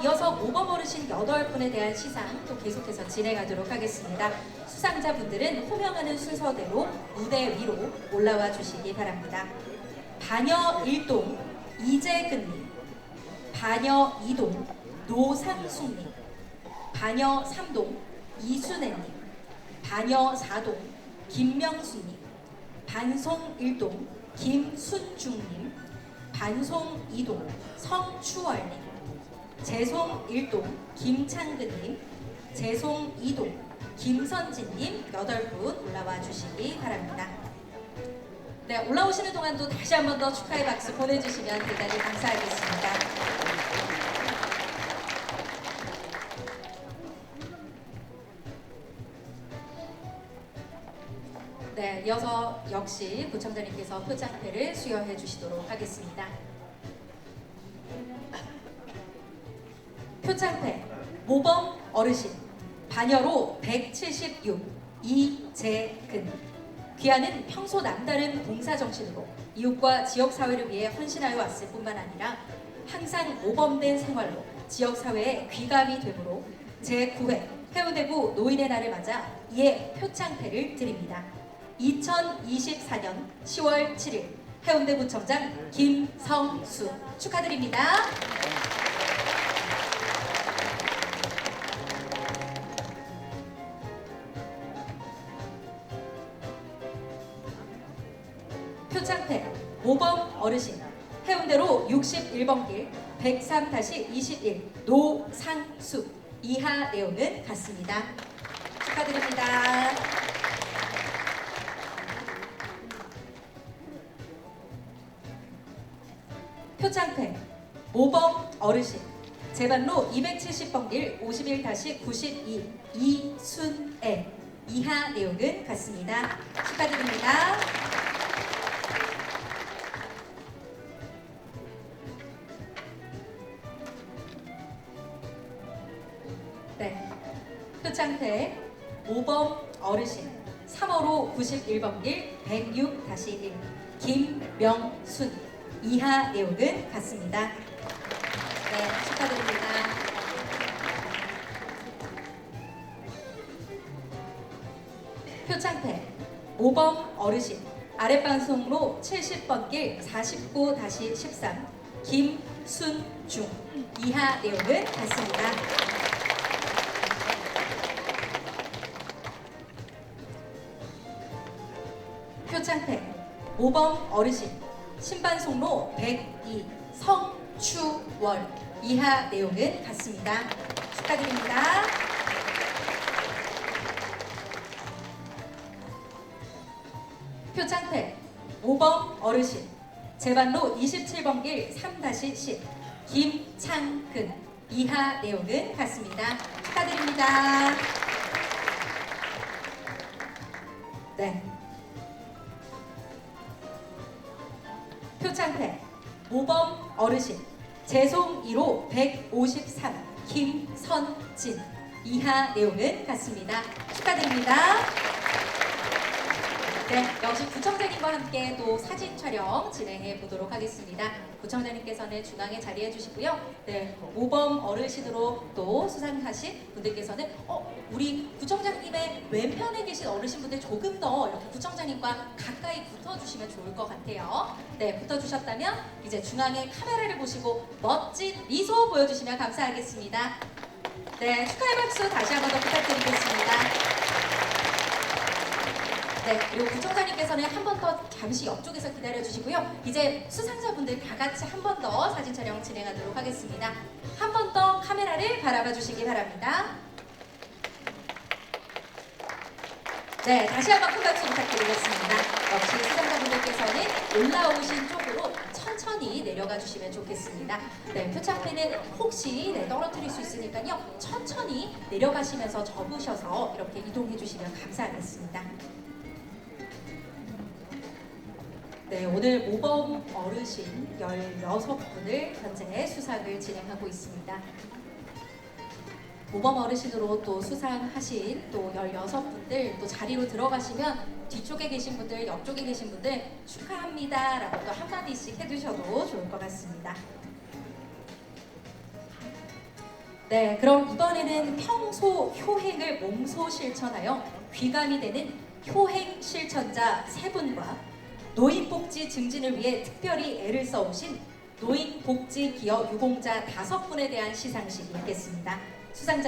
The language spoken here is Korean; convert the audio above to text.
이어서 어르신 8분에 대한 시상 또 계속해서 진행하도록 하겠습니다. 수상자분들은 호명하는 순서대로 무대 위로 올라와 주시기 바랍니다. 반여 1동 이재근님, 반여 2동 노상숙님, 반여 3동 이순애님, 반여 4동 김명수님, 반송 1동 김순중님, 반송 2동 성추월님, 재송 1동 김창근님, 재송 2동 김선진님 8분 올라와 주시기 바랍니다. 네, 올라오시는 동안도 다시 한 번 더 축하의 박수 보내주시면 대단히 감사하겠습니다. 네, 이어서 역시 구청장님께서 표창패를 수여해 주시도록 하겠습니다. 표창패 모범 어르신 반여로 176 이재근 귀하는 평소 남다른 봉사 정신으로 이웃과 지역 사회를 위해 헌신하여 왔을 뿐만 아니라 항상 모범된 생활로 지역 사회에 귀감이 되므로 제9회 해운대구 노인의 날을 맞아 이에 표창패를 드립니다. 2024년 10월 7일 해운대구청장 김성수 축하드립니다. 표창패 모범 어르신 해운대로 61번 길 103-21 노상수 이하 내용은 같습니다. 축하드립니다. 표창패 모범 어르신 제반로 270번 길 51-92 이순애 이하 내용은 같습니다. 축하드립니다. 표창패 모범 어르신 3호로 91번 길 106-1 김명순 이하 내용은 같습니다. 네, 축하드립니다. 표창패 모범 어르신 아랫방송로 70번 길 49-13 김순중 이하 내용은 같습니다. 표창패 모범 어르신 신반 송로 102 성추월 이하 내용은 같습니다. 축하드립니다. 표창패 모범 어르신 제반로 27번 길 3-10 김창근 이하 내용은 같습니다. 축하드립니다. 네. 표창패 모범 어르신 재송 1호 153 김선진 이하 내용은 같습니다. 축하드립니다. 네, 역시 구청장님과 함께 또 사진 촬영 진행해 보도록 하겠습니다. 구청장님께서는 중앙에 자리해 주시고요. 네, 모범 어르신으로 또 수상하신 분들께서는 어, 우리 구청장님의 왼편에 계신 어르신분들 조금 더 이렇게 구청장님과 가까이 붙어주시면 좋을 것 같아요. 네, 붙어주셨다면 이제 중앙에 카메라를 보시고 멋진 미소 보여주시면 감사하겠습니다. 네, 축하의 박수 다시 한 번 더 부탁드리겠습니다. 네, 그리고 구청장님께서는 한 번 더 잠시 옆쪽에서 기다려 주시고요. 이제 수상자분들 다 같이 한 번 더 사진 촬영 진행하도록 하겠습니다. 한 번 더 카메라를 바라봐 주시기 바랍니다. 네, 다시 한번 큰 박수 부탁드리겠습니다. 역시 수상자분들께서는 올라오신 쪽으로 천천히 내려가 주시면 좋겠습니다. 네, 표창패는 혹시 네, 떨어뜨릴 수 있으니까요. 천천히 내려가시면서 접으셔서 이렇게 이동해 주시면 감사하겠습니다. 네, 오늘 모범 어르신 16분을 현재 수상을 진행하고 있습니다. 모범 어르신으로 또 수상하신 또 16분들 또 자리로 들어가시면 뒤쪽에 계신 분들, 옆쪽에 계신 분들 축하합니다 라고 또 한마디씩 해주셔도 좋을 것 같습니다. 네, 그럼 이번에는 평소 효행을 몸소 실천하여 귀감이 되는 효행 실천자 세 분과 노인복지 증진을 위해 특별히 애를 써오신 노인복지 기업 유공자 다섯 분에 대한 시상식이 있겠습니다. 수상자